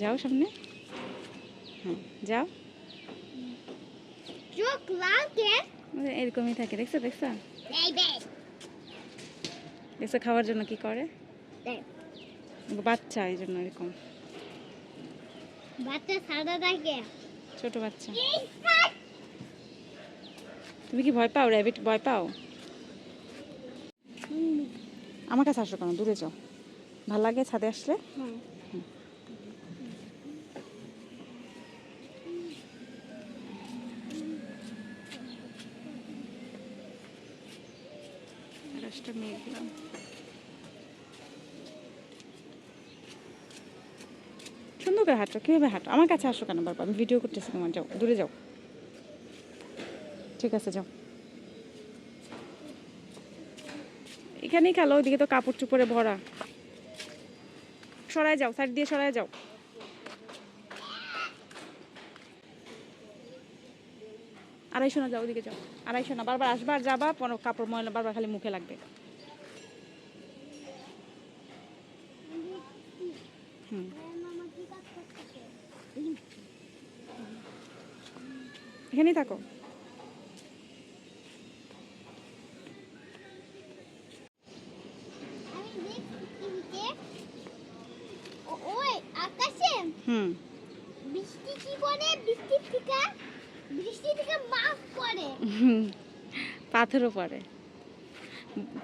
যাও সামনে। হ্যাঁ যাও। এরকমই থাকে দেখছ দেখছ? দেখছ খাওয়ার জন্য কি করে? বাচ্চা এই জন্য এরকম। বাচ্চা সাদা থাকে। ছোট বাচ্চা। তুমি কি ভয় পাও র্যাবিট ভয় পাও? আমার কাছে আসো কেন? দূরে যাও। ভালো লাগে ছাদে আসলে? হ্যাঁ আকাশটা মেঘলা সুন্দর করে হাঁটো, কীভাবে হাঁটো? আমার কাছে আসো কেন বারবার? আমি ভিডিও করতেছি তোমার, যাও, দূরে যাও। ঠিক আছে, যাও। এখানেই খেলো, ওইদিকে তো কাপড় চুপড়ে ভরা। সরায় যাও, সাইড দিয়ে সরায় যাও। আড়াইশো না যাও ওদিকে যাও। আড়াইশো না বারবার আসবার যাবা পরে কাপড় ময়লা বারবার খালি মুখে লাগবে। হুম। এখানেই থাকো। হুম। বৃষ্টি কি করে বৃষ্টি থেকে বৃষ্টি থেকে মাছ পড়ে পাথরও পড়ে।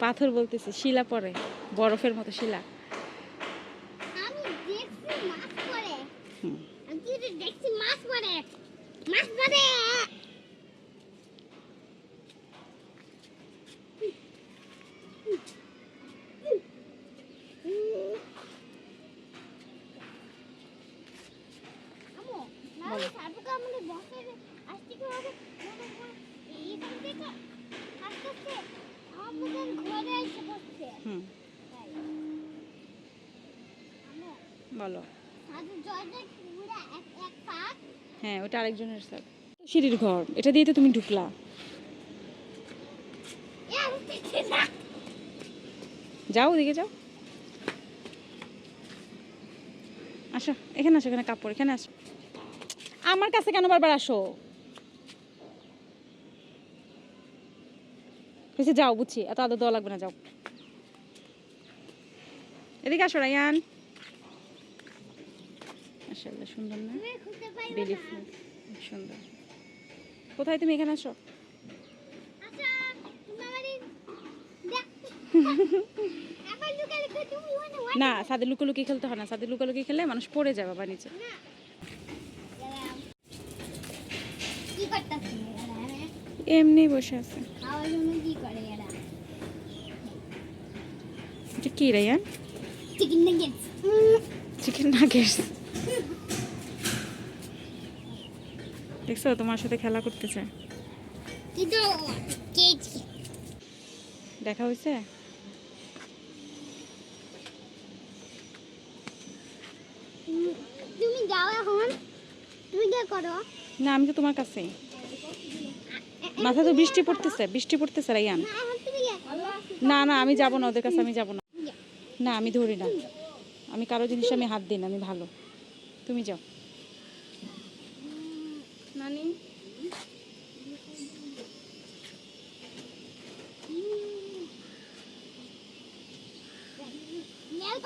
পাথর বলতেছে শিলা পড়ে বরফের মতো শিলা। আমি দেখছি মাছ পড়ে। আমি দেখছি মাছ পড়ে? মাছ পড়ে। আমো নাহলে সাপকে আমাদের বসের হুম। বলো। হ্যাঁ ওটা আরেকজনের স্যার। সিঁড়ির ঘর, এটা দিয়ে তো তুমি ঢুকলা। যাও ওদিকে, যাও। আসো, এখানে আসো, এখানে কাপড়, এখানে আসো। আমার কাছে কেন বারবার আসো? হয়েছে যাও বুঝছি। এত আদর দেওয়া লাগবে না যাও। এদিকে আসো রায়ান। মাশাআল্লাহ সুন্দর না? বেলি ফুল সুন্দর। কোথায় তুমি এখানে আসো? আচ্ছা না সাদে লুকোলুকি খেলতে হয় না। সাদে লুকোলুকি খেলে মানুষ পড়ে যায় বাবা নিচে। করতেছি এমনি বসে আছে খাওয়ার জন্য কি করে এরা এটা কি Ryan chicken nuggets chicken nuggets দেখছ তোমার সাথে খেলা করতে চায় কিন্তু কেক দেখা হয়েছে? তুমি যাও এখন। তুমি কি করো। না আমি তো তোমার কাছে মাথা তো বৃষ্টি পড়তেছে বৃষ্টি পড়তেছে রাইয়ান না না আমি যাব না ওদের কাছে আমি যাব না। না আমি ধরি না। আমি কারও জিনিস আমি হাত দিই না আমি ভালো। তুমি যাও। নানি? নেল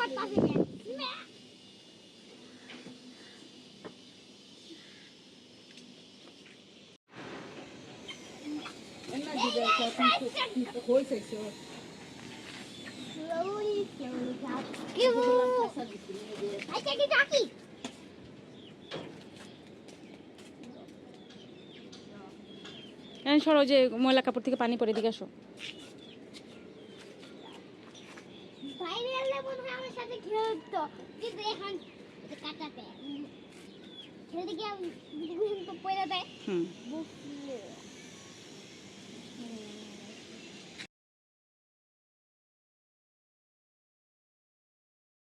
সরো যে ময়লা কাপড় থেকে পানি পরে দিকে আসো। হুম।